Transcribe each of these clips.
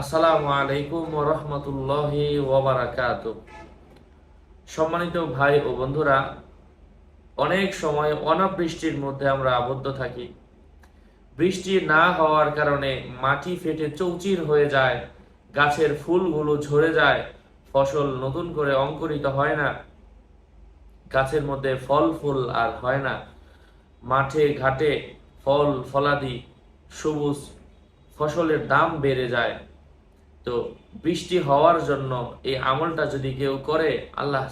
আসসালামু আলাইকুম রহমতুল্লাহ ওবরাকাত সম্মানিত ভাই ও বন্ধুরা, অনেক সময় অনাবৃষ্টির মধ্যে আমরা আবদ্ধ থাকি। বৃষ্টি না হওয়ার কারণে মাটি ফেটে চৌচির হয়ে যায়, গাছের ফুলগুলো ঝরে যায়, ফসল নতুন করে অঙ্কুরিত হয় না, গাছের মধ্যে ফল ফুল আর হয় না। মাঠে, ঘাটে ফল, ফলাদি, সবুজ ফসলের দাম বেড়ে যায়। তো বৃষ্টি হওয়ার জন্য এই আমলটা যদি কেউ করে, আল্লাহ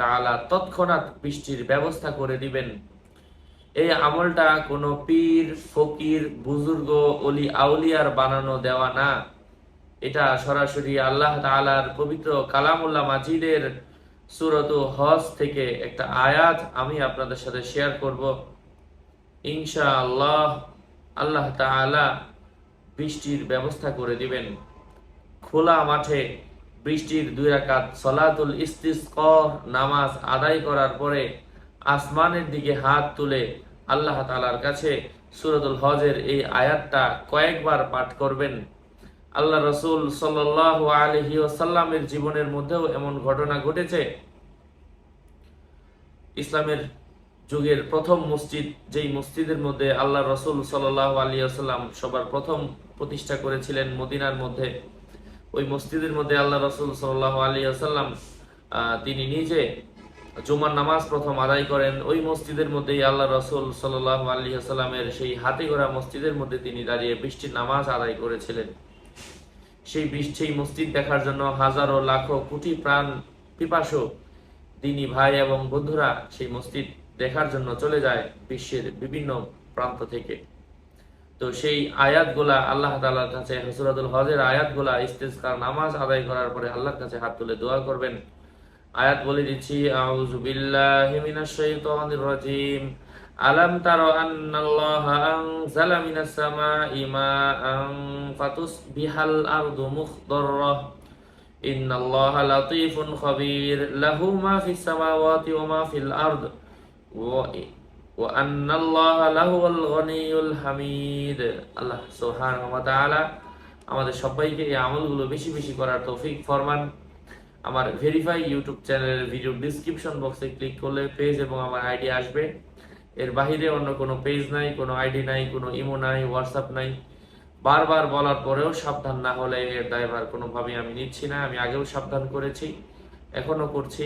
তাআলা তৎক্ষণাৎ বৃষ্টির ব্যবস্থা করে দিবেন। এই আমলটা কোনো পীর, ফকির, বুজুর্গ, অলি আউলিয়ার বানানো দেওয়া না। এটা সরাসরি আল্লাহ তাআলার পবিত্র কালামুল্লাহ মাজিদের সুরত হজ থেকে একটা আয়াত আমি আপনাদের সাথে শেয়ার করব। ইনশা আল্লাহ আল্লাহ তাআলা বৃষ্টির ব্যবস্থা করে দিবেন। খোলা মাঠে বৃষ্টির দুই রাকাত সলাতুল ইস্তিসক নামাজ আদায় করার পরে আসমানের দিকে হাত তুলে আল্লাহ তালার কাছে সুরতুল হজের এই আয়াতটা কয়েকবার পাঠ করবেন। আল্লাহ রসুল সাল্লাহ আলহি ওসাল্লামের জীবনের মধ্যেও এমন ঘটনা ঘটেছে। ইসলামের যুগের প্রথম মসজিদ, যেই মসজিদের মধ্যে আল্লাহ রসুল সাল্লাহ আলী আসাল্লাম সবার প্রথম প্রতিষ্ঠা করেছিলেন মদিনার মধ্যে। ওই মসজিদের মধ্যে আল্লাহ রসুল সাল্লাহ আলী আসাল্লাম তিনি নিজে জুমার নামাজ প্রথম আদায় করেন। ওই মসজিদের মধ্যেই আল্লাহ রসুল সাল্লাহ আলী আসাল্লামের সেই হাতে গড়া মসজিদের মধ্যে তিনি দাঁড়িয়ে বৃষ্টির নামাজ আদায় করেছিলেন। সেই বৃষ্টি মসজিদ দেখার জন্য হাজারো লাখো কোটি প্রাণ পিপাসু দিনী ভাই এবং বন্ধুরা সেই মসজিদ দেখার জন্য চলে যায় বিশ্বের বিভিন্ন প্রান্ত থেকে। তো সেই আয়াতগুলা আল্লাহ তালার কাছে হসরাতুল হজের আয়াতগুলা ইস্তেজকার নামাজ আদায় করার পরে আল্লাহর কাছে হাত তুলে দোয়া করবেন। আয়াত বলে দিচ্ছি, আউযু বিল্লাহি মিনাশ শাইতানির রাজিম। আলাম তারা আন্নাল্লাহা আনজালা মিনাস সামাই মাআন ফাতুসবিহাল আরদু মুখদাররা। ইন্নাল্লাহা লাতীফুন খাবীর। লাহু মা ফিস সামাওয়াতি ওয়া মা ফিল আরদ। وأن الله لهو الغني الحميد আল্লাহ সুবহানাহু ওয়া তাআলা আমাদের সবাইকে এই আমলগুলো বেশি বেশি করার তৌফিক ফরমান আমার ভেরিফাই ইউটিউব চ্যানেলের ভিডিও ডিসক্রিপশন বক্সে ক্লিক করলে পেজ এবং আমার আইডি আসবে এর বাহিরে অন্য কোনো পেজ নাই কোনো আইডি নাই কোনো ইমো নাই হোয়াটসঅ্যাপ নাই বারবার বলার পরেও সাবধান না হলে এর দায়ভার কোনোভাবেই আমি নিচ্ছি না আমি আগেও সাবধান করেছি এখনো করছি